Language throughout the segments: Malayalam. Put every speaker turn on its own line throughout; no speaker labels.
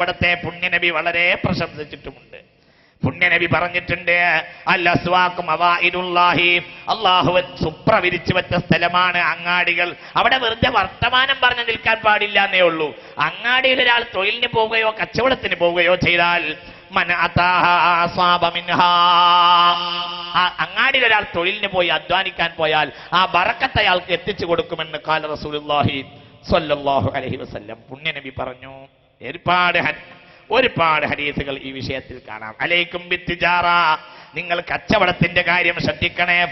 ഇവിടത്തെ പുണ്യനബി വളരെ പ്രശംസിച്ചിട്ടുമുണ്ട്. പുണ്യനബി പറഞ്ഞിട്ടുണ്ട് അള്ളാഹു സുപ്ര വിരിച്ചു വെച്ച സ്ഥലമാണ് അങ്ങാടികൾ. അവിടെ വെറുതെ വർത്തമാനം പറഞ്ഞു നിൽക്കാൻ പാടില്ല എന്നേ ഉള്ളൂ. അങ്ങാടിയിൽ ഒരാൾ തൊഴിലിന് പോവുകയോ കച്ചവടത്തിന് പോവുകയോ ചെയ്താൽ അങ്ങാടിയിൽ ഒരാൾ തൊഴിലിന് പോയി അധ്വാനിക്കാൻ പോയാൽ ആ ബറക്കത്ത് അയാൾക്ക് എത്തിച്ചു കൊടുക്കുമെന്ന് കാല റസൂലുള്ളാഹി സ്വല്ലല്ലാഹു അലൈഹി വസല്ലം പുണ്യനബി പറഞ്ഞു. ഒരുപാട് ഒരുപാട് ഹരീസുകൾ ഈ വിഷയത്തിൽ കാണാം. അലേക്കും വിത്തിജാറ നിങ്ങൾ കച്ചവടത്തിന്റെ കാര്യം ശ്രദ്ധിക്കണേ.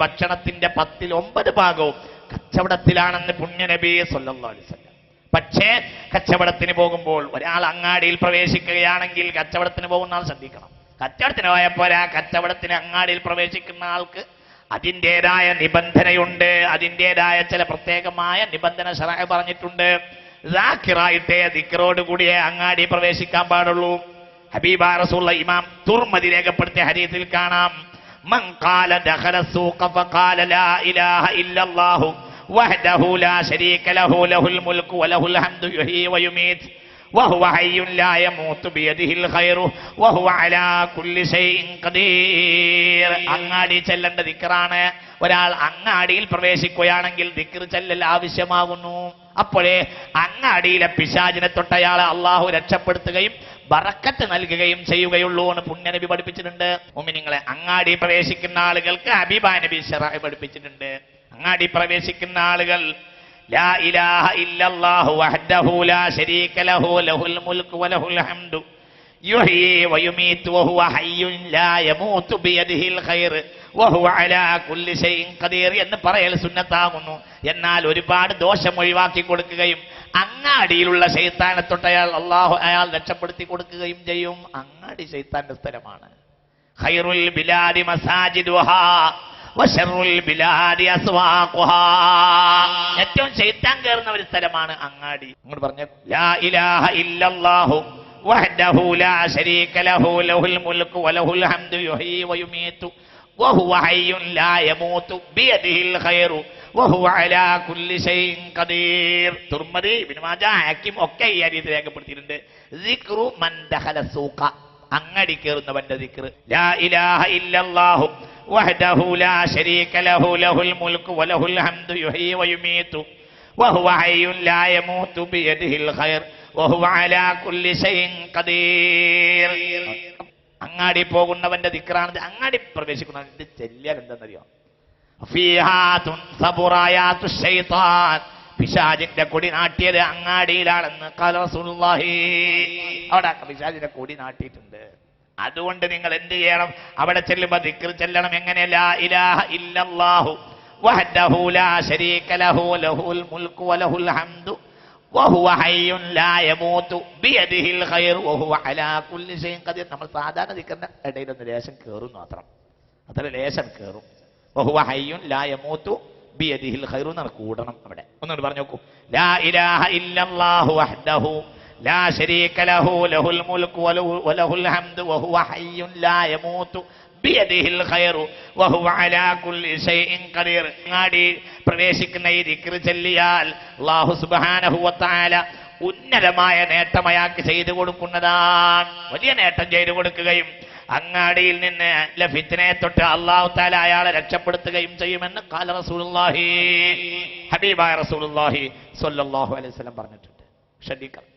ഭക്ഷണത്തിന്റെ പത്തിൽ ഒമ്പത് ഭാഗവും കച്ചവടത്തിലാണെന്ന് പുണ്യനബി സല്ലല്ലാഹു അലൈഹി വസല്ലം. പക്ഷേ കച്ചവടത്തിന് പോകുമ്പോൾ ഒരാൾ അങ്ങാടിയിൽ പ്രവേശിക്കുകയാണെങ്കിൽ കച്ചവടത്തിന് പോകുന്ന ആൾ ശ്രദ്ധിക്കണം. കച്ചവടത്തിന് പോയപ്പോൾ ആ കച്ചവടത്തിന് അങ്ങാടിയിൽ പ്രവേശിക്കുന്ന ആൾക്ക് അതിൻ്റെതായ നിബന്ധനയുണ്ട് അതിൻ്റെതായ ചില പ്രത്യേകമായ നിബന്ധന ഷറായ പറഞ്ഞിട്ടുണ്ട് റാക്കിറായിട്ടേ ദിക്കറോട് കൂടിയേ അങ്ങാടി പ്രവേശിക്കാൻ പാടുള്ളൂ ഹബീബ റസൂള്ള ഇമാം തുർമതി രേഖപ്പെടുത്തിയ ഹരീതിൽ കാണാം മൻ ഖാല ദഖല സൂഖ ഫഖാല ലാ ഇലാഹ ഇല്ലല്ലാഹു وحده لا شريك له له الملك وله الحمد يحيي ويميت وهو حي لا يموت بيده الخير وهو على كل شيء قدير അങ്ങാടി ചെല്ലേണ്ട ദിക്റാണ് ഒരാൾ അങ്ങാടിയിൽ പ്രവേശിക്കുകയാണെങ്കിൽ ദിക്ർ ചെല്ലൽ ആവശ്യമാകുന്നു അപ്പോഴേ അങ്ങാടിയിലെ പിശാചിനെ തൊട്ടയാളെ അള്ളാഹു രക്ഷപ്പെടുത്തുകയും ബറക്കത്ത് നൽകുകയും ചെയ്യുകയുള്ളൂ എന്ന് പുണ്യനബി പഠിപ്പിച്ചിട്ടുണ്ട് മുമിനിങ്ങളെ അങ്ങാടി പ്രവേശിക്കുന്ന ആളുകൾക്ക് അബിബാ നബി ഷറായി പഠിപ്പിച്ചിട്ടുണ്ട് അങ്ങാടി പ്രവേശിക്കുന്ന ആളുകൾ ലാ ഇലാഹ ഇല്ലല്ലാഹു وحده ലാ شريك ലഹു ലഹുൽ الملك വലഹുൽ ഹംദു. يحيي വയുമീതു وهو ഹയ്യുൻ ലാ യമൂതു بيده الخير വഹുവ അലാ കുല്ലി ഷൈഇൻ ഖദീർ എന്ന് പറയൽ സുന്നത്താകുന്നു. എന്നാൽ ഒരുപാട് ദോഷം ഒഴിവാക്കി കൊടുക്കുകയും അങ്ങാടിയിലുള്ള ശൈത്താനെ തൊട്ടയാൾ അള്ളാഹു അയാൾ രക്ഷപ്പെടുത്തി കൊടുക്കുകയും ചെയ്യും. അങ്ങാടി ശൈത്താന്റെ സ്ഥലമാണ്. ഖൈറുൽ ബിലാദി മസാജിദുഹാ ഏറ്റവും ശൈത്താൻ കയറുന്ന ഒരു സ്ഥലമാണ് അങ്ങാടി അങ്ങോട്ട് പറഞ്ഞു ലാ ഇലാഹ ഇല്ലല്ലാഹു വഹ്ദഹു ലാ ശരീക ലഹു ലഹുൽ മുൽക്കു വലഹുൽ ഹംദു യുഹ്യി വയുമീതു وهو حي لا يموت بيده الخير وهو على كل شيء قدير തുർമദി ഇബ്നു മാജ ഹക്കീം ഒക്കെ ഈ ഹദീസ് രേഖപ്പെടുത്തിയിട്ടുണ്ട് സിക്റു മൻ ദഖല സൂഖ അങ്ങടി കയറുന്നവന്റെ ദിക്ർ ലാ ഇലാഹ ഇല്ലല്ലാഹു ലാ ശരീക ലഹു ലഹുൽ വലഹുൽ ഹംദു വയുമീതു വഹുവ ഖൈർ. വഹുവ അലാ കുല്ലി ഖദീർ. അങ്ങാടി പോകുന്നവന്റെ ദിക്റാണ് അങ്ങാടി പ്രവേശിക്കുന്നവന്റെ ചെല്ലിയാൽ എന്തെന്നറിയോ? ഫീഹാ തുൻസബുറായാത്തു ശൈത്താൻ. പിശാചിന്റെ കൊടി നാട്ടിയത് അങ്ങാടിയിലാണെന്ന് ഖാല റസൂലുള്ളാഹി. അവിടെ പിശാജിന്റെ കൊടി നാട്ടിയിട്ടുണ്ട്. അതുകൊണ്ട് നിങ്ങൾ എന്ത് ചെയ്യണം? അവിടെ ചെല്ലുമ്പോ ദിക്ർ ചെല്ലണം. എങ്ങനെ? ലാ ഇലാഹ ഇല്ലല്ലാഹു ലാ ലഹു ലഹുൽ വലഹുൽ ഹംദു ഹയ്യുൻ ലാ അലാ നമ്മൾ സാധാരണ ദിക്റിന്റെ ഇടയിൽ ലേശം കേറും മാത്രം. അത്ര ലേശം കേറും. വഹുവ ഹയ്യുൻ ലാ ബിയദിഹിൽ ഖൈറു എന്നാണ്. കൂടണം അവിടെ. ഒന്നുകൂടി പറഞ്ഞു നോക്കൂ. ലാ ഇലാഹ ഇല്ലല്ലാഹു വഹ്ദഹു ലാ ശരീക ലഹു ലഹുൽ മുൽക്കു വലഹുൽ ഹംദു വഹുവ ഹയ്യുൻ ലാ യമൂതു ബിയദിഹിൽ ഖൈറു വഹുവ അലാ കുല്ലി ഷൈഇൻ ഖദീർ. അങ്ങാടി പ്രവേശിക്കുന്ന ഈ ദിക്ർ ചൊല്ലിയാൽ അല്ലാഹു സുബ്ഹാനഹു വ തആല ഉന്നതമായ നേട്ടം അയാൾക്ക് ചെയ്തു കൊടുക്കുന്നതാണ്. വലിയ നേട്ടം ചെയ്തു കൊടുക്കുകയും അങ്ങാടിയിൽ നിന്ന് ലഫിത്തിനെ തൊട്ട് അള്ളാഹു താല അയാളെ രക്ഷപ്പെടുത്തുകയും ചെയ്യുമെന്ന് കാല റസൂലുള്ളാഹി ഹബീബായ റസൂലുള്ളാഹി സ്വല്ലല്ലാഹു അലൈഹി വസല്ലം പറഞ്ഞിട്ടുണ്ട്. ശ്രദ്ധിക്കണം.